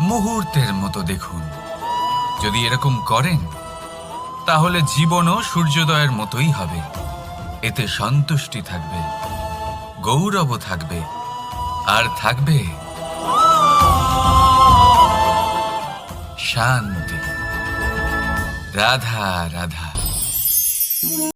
মুহূর্তের মতো দেখুন। যদি এরকম করেন, তাহলে জীবনও সূর্যোদয়ের মতোই হবে। এতে সন্তুষ্টি থাকবে, গৌরবও থাকবে, আর থাকবে শান্তি। রাধা রাধা।